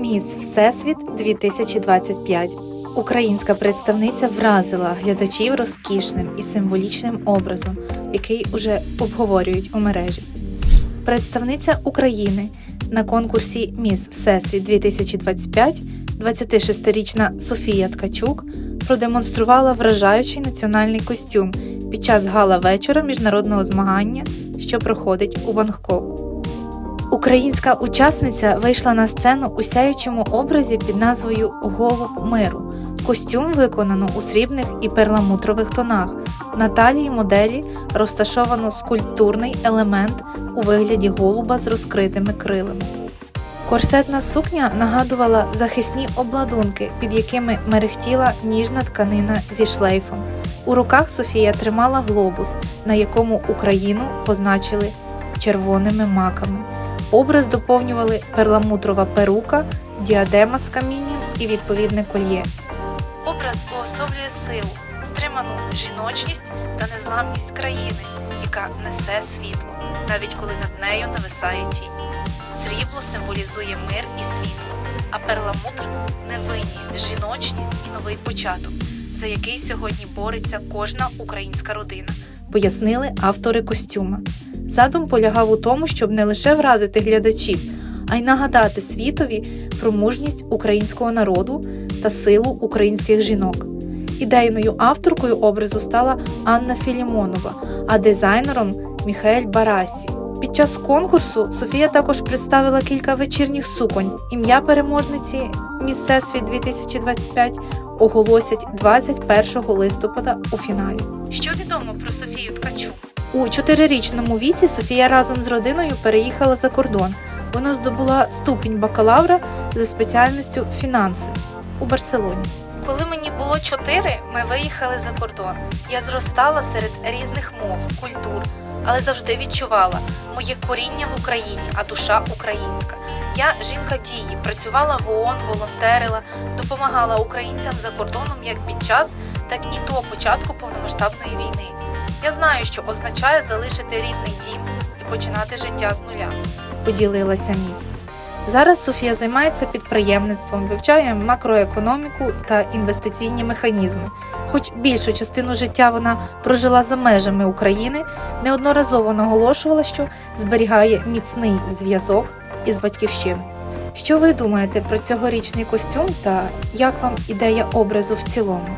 Міс Всесвіт 2025. Українська представниця вразила глядачів розкішним і символічним образом, який уже обговорюють у мережі. Представниця України на конкурсі Міс Всесвіт 2025 26-річна Софія Ткачук продемонструвала вражаючий національний костюм під час гала вечора міжнародного змагання, що проходить у Бангкоку. Українська учасниця вийшла на сцену у сяючому образі під назвою Голуб миру. Костюм виконано у срібних і перламутрових тонах. На талії моделі розташовано скульптурний елемент у вигляді голуба з розкритими крилами. Корсетна сукня нагадувала захисні обладунки, під якими мерехтіла ніжна тканина зі шлейфом. У руках Софія тримала глобус, на якому Україну позначили червоними маками. Образ доповнювали перламутрова перука, діадема з камінням і відповідне кольє. Образ уособлює силу, стриману жіночність та незламність країни, яка несе світло, навіть коли над нею нависає тінь. Срібло символізує мир і світло, а перламутр невинність, жіночність і новий початок, за який сьогодні бореться кожна українська родина, пояснили автори костюма. Задум полягав у тому, щоб не лише вразити глядачів, а й нагадати світові про мужність українського народу та силу українських жінок. Ідейною авторкою образу стала Анна Філімонова, а дизайнером Міхаель Барасі. Під час конкурсу Софія також представила кілька вечірніх суконь. Ім'я переможниці Міс Всесвіт 2025 оголосять 21 листопада у фіналі. Що відомо про Софію Ткачук? У чотирирічному віці Софія разом з родиною переїхала за кордон. Вона здобула ступінь бакалавра за спеціальністю фінанси у Барселоні. Коли мені було чотири, ми виїхали за кордон. Я зростала серед різних мов, культур, але завжди відчувала моє коріння в Україні, а душа українська. Я жінка дії, працювала в ООН, волонтерила, допомагала українцям за кордоном як під час, так і до початку повномасштабної війни. Я знаю, що означає залишити рідний дім і починати життя з нуля, поділилася міс. Зараз Софія займається підприємництвом, вивчає макроекономіку та інвестиційні механізми. Хоч більшу частину життя вона прожила за межами України, неодноразово наголошувала, що зберігає міцний зв'язок із батьківщиною. Що ви думаєте про цьогорічний костюм та як вам ідея образу в цілому?